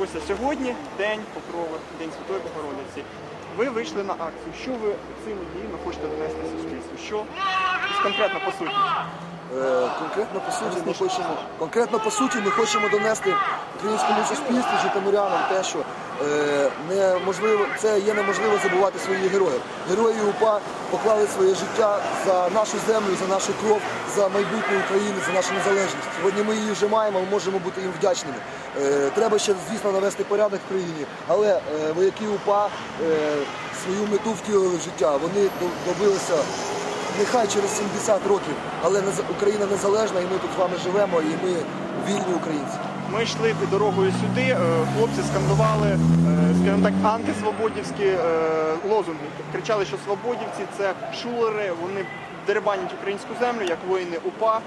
Костя, сьогодні день покрови, день Святої Богородиці. Ви вийшли на акцію. Що ви цими діями хочете донести суспільству? Що конкретно по суті? Е, Конкретно по суті ми хочемо конкретно по суті ми хочемо донести українському суспільству, житомирянам те, що е, неможливо це є неможливо забувати своїх героїв. Герої УПА поклали своє життя за нашу землю, за нашу кров, за майбутнє України, за нашу незалежність. Сьогодні ми її вже маємо, ми можемо бути їм вдячними. Е, Треба ще, звісно, навести порядок в країні, але вояки УПА свою мету втілили в життя. Вони добилися нехай через 70 років, але Україна незалежна, і ми тут з вами живемо, і ми вільні українці. Ми йшли дорогою сюди, е, хлопці скандували, е, скажімо так, антисвободівські е, лозунги. Кричали, що свободівці це шулери, вони дерибанять українську землю, як воїни УПА,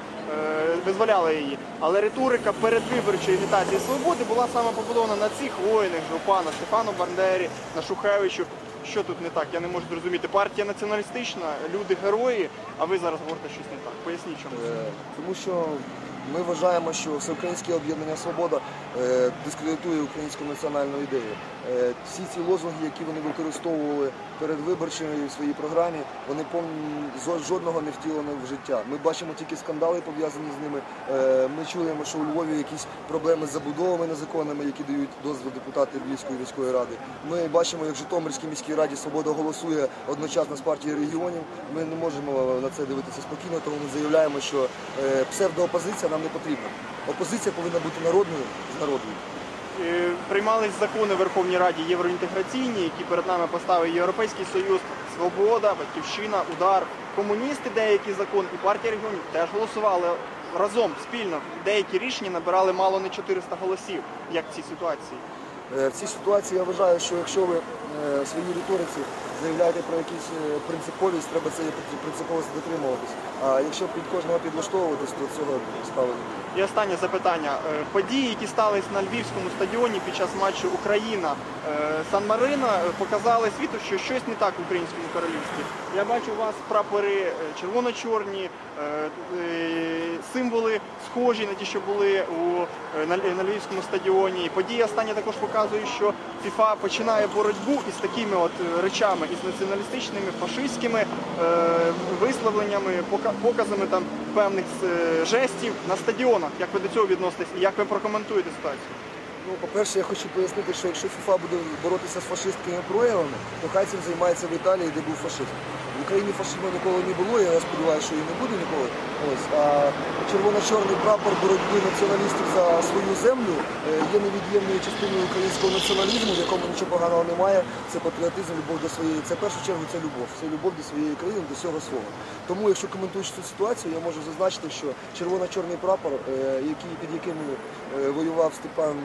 визволяли її. Але риторика передвиборчої агітації свободи була саме побудована на цих воїнах УПА, на Стефану Бандері, на Шухевичу. Що тут не так? Я не можу зрозуміти. Партія націоналістична, люди герої, а ви зараз говорите щось не так. Поясніть чому. Е, Тому що ми вважаємо, що всеукраїнське об'єднання Свобода е, дискредитує українську національну ідею. Е, Всі ці лозунги, які вони використовували перед виборчими в своїй програмі, вони жодного не втілено в життя. Ми бачимо тільки скандали пов'язані з ними. Е, Ми чуємо, що у Львові якісь проблеми з забудовами незаконними, які дають дозвіл депутати Львівської міської ради. Ми бачимо, як в Житомирській міській раді Свобода голосує одночасно з партією регіонів. Ми не можемо на це дивитися спокійно, тому ми заявляємо, що псевдоопозиція нам не потрібна. Опозиція повинна бути народною з народною. Е, Приймались закони в Верховній Раді євроінтеграційні, які перед нами поставив Європейський Союз, Свобода, Батьківщина, Удар, комуністи, деякі закон і партія регіонів теж голосували разом спільно. Деякі рішення набирали мало не 400 голосів, як в цій ситуації. Е, В цій ситуації я вважаю, що якщо ви е, в своїй риториці заявляєте про якусь е, принциповість, треба цієї принциповості дотримуватись. А якщо під кожного підлаштовуватись, то цього буде. І останнє запитання. Е, Події, які стались на Львівському стадіоні під час матчу Україна е, Сан Марина, е, показали світу, що щось не так в українському королівстві. Я бачу у вас прапори червоно-чорні, символи схожі на ті, що були на, Львівському стадіоні. Події останні також показують, що ФІФА починає боротьбу із такими от речами, із націоналістичними, фашистськими висловленнями, пока- показами там певних е, жестів на стадіонах. Як ви до цього відноситесь і як ви прокоментуєте ситуацію? Ну, по-перше, я хочу пояснити, що якщо ФІФА буде боротися з фашистськими проявами, то хай цим займається в Італії, де був фашизм. В Україні фашизму ніколи не було, я сподіваюся, що і не буде ніколи. Ось, а червоно-чорний прапор боротьби націоналістів за свою землю е, є невід'ємною частиною українського націоналізму, в якому нічого поганого немає. Це патріотизм, любов до своєї. Це в першу чергу це любов. Це любов до своєї країни, до всього свого. Тому, якщо коментуючи цю ситуацію, я можу зазначити, що червоно-чорний прапор, е, який під яким е, воював Степан,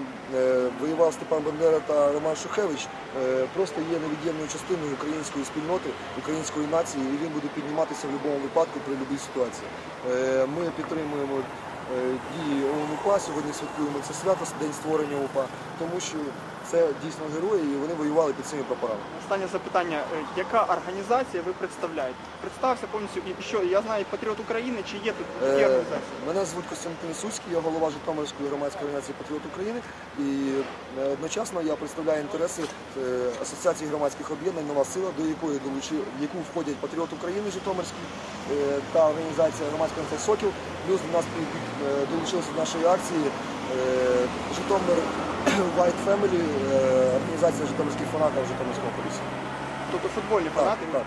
воював Степан Бандера та Роман Шухевич, е, просто є невід'ємною частиною української спільноти, української нації, і він буде підніматися в будь-якому випадку при будь-якій ситуації. Е, Ми підтримуємо е, дії ОУН-УПА, сьогодні святкуємо це свято, день створення УПА, тому що це дійсно герої, і вони воювали під цими прапорами. Останнє запитання: Е, яка організація ви представляєте? Представся повністю і що я знаю Патріот України, чи є тут такі Е. Мене звуть Костянтин Суцький, я голова Житомирської громадської організації Патріот України. І е, одночасно я представляю інтереси Асоціації громадських об'єднань Нова сила, до якої долучив, в яку входять Патріот України Житомирський та організація громадська організація Сокіл. Плюс до нас долучилися до нашої акції Житомир White Family, е, організація Житомирських фанатів Житомирського полісу. Тобто футбольні Так, так.